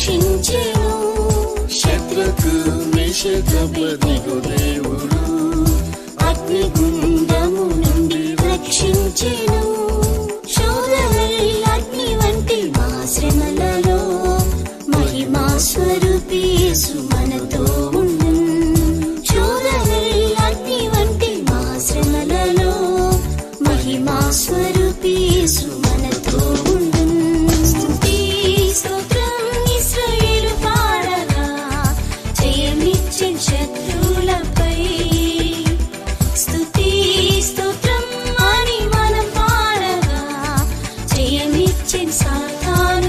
రక్షించెను. శత్రుకు మేషకబెద్నిగో దేవుడు. అగ్నిగుండము నుండి రక్షించెను. శోధనల్ అగ్ని వంటి మా శ్రమలలో మహిమా స్వరూపి యేసు మనతో ఉండు. శోధనల్ అగ్ని వంటి మా శ్రమలలో మహిమా స్వరూపి యేసు రక్షించిన శత్రులపై స్థుతి అని మనం పాడగా జయమిచ్చిన సాధారణ